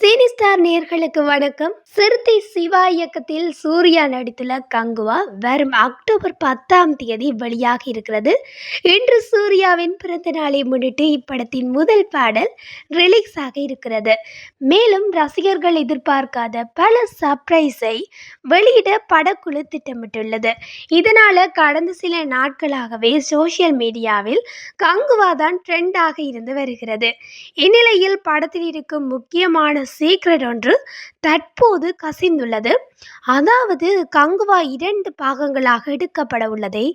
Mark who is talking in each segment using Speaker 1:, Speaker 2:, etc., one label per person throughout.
Speaker 1: சீனி ஸ்டார் நேர்களுக்கு வணக்கம். சிறுத்தை சிவா இயக்கத்தில் சூர்யா நடித்துள்ள கங்குவா வரும் அக்டோபர் பத்தாம் தேதி வெளியாக இருக்கிறது. இன்று சூர்யாவின் பிறந்த நாளை முன்னிட்டு இப்படத்தின் முதல் பாடல் ரிலீஸ் ஆக இருக்கிறது. மேலும் ரசிகர்கள் எதிர்பார்க்காத பல சர்ப்ரைஸை வெளியிட படக்குழு திட்டமிட்டுள்ளது. இதனால கடந்த சில நாட்களாகவே சோஷியல் மீடியாவில் கங்குவா தான் ட்ரெண்டாக இருந்து வருகிறது. இந்நிலையில் படத்தில் இருக்கும் முக்கியமான சீக்ரெட் ஒன்று தற்போது கசிந்துள்ளது. அதாவது கங்குவா இரண்டு பாகங்களாக எடுக்கப்பட உள்ளதை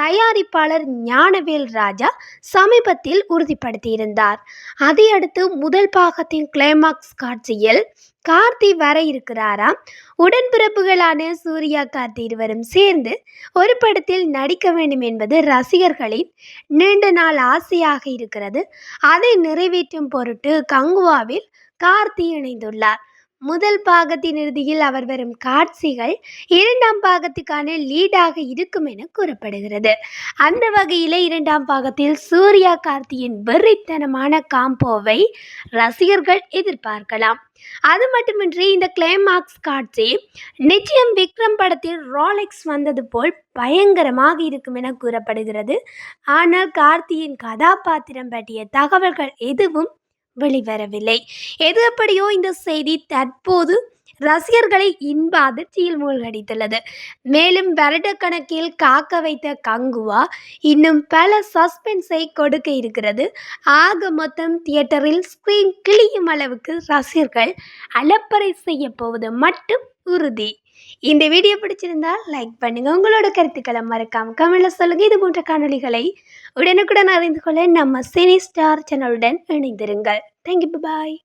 Speaker 1: தயாரிப்பாளர் ஞானவேல் ராஜா சமீபத்தில் உறுதிப்படுத்தியிருந்தார். அதையடுத்து முதல் பாகத்தின் கிளைமாக்ஸ் காட்சியில் கார்த்தி வர இருக்கிறாராம் உடன்பிறப்புகளான சூர்யா கார்த்தி இருவரும் சேர்ந்து ஒரு படத்தில் நடிக்க வேண்டும் என்பது ரசிகர்களின் நீண்ட நாள் ஆசையாக இருக்கிறது. அதை நிறைவேற்றும் பொருட்டு கங்குவாவில் கார்த்தி இணைந்துள்ளார். முதல் பாகத்தின் இறுதியில் அவர் வரும் காட்சிகள் இரண்டாம் பாகத்துக்கான லீடாக இருக்கும் என கூறப்படுகிறது. அந்த வகையில் இரண்டாம் பாகத்தில் சூர்யா கார்த்தியின் வெறித்தனமான காம்போவை ரசிகர்கள் எதிர்பார்க்கலாம். அது மட்டுமின்றி இந்த கிளைமாக்ஸ் காட்சி நிச்சயம் விக்ரம் படத்தில் ரோலெக்ஸ் வந்தது போல் பயங்கரமாக இருக்கும் என கூறப்படுகிறது. ஆனால் கார்த்தியின் கதாபாத்திரம் பற்றிய தகவல்கள் எதுவும் வெளிவரவில்லை. எது எப்படியோ இந்த செய்தி தற்போது ரசிகர்களை இன்ப அதிர்ச்சியில் மூழ்கடித்துள்ளது. மேலும் வருடக்கணக்கில் காக்க வைத்த கங்குவா இன்னும் பல சஸ்பென்ஸை கொடுக்க இருக்கிறது. ஆக மொத்தம் தியேட்டரில் ஸ்க்ரீன் கிளியும் அளவுக்கு ரசிகர்கள் அலப்பறை செய்ய போவது மட்டும் உறுதி. இந்த வீடியோ பிடிச்சிருந்தா லைக் பண்ணுங்கள் உங்களோட கருத்துக்களை மறக்காம கமெண்ட்ல சொல்லுங்கள் இது போன்ற காணொலிகளை உடனுக்குடன் அறிந்து கொள்ள நம்ம சினி ஸ்டார் சேனலுடன் இணைந்திருங்கள். Thank you bye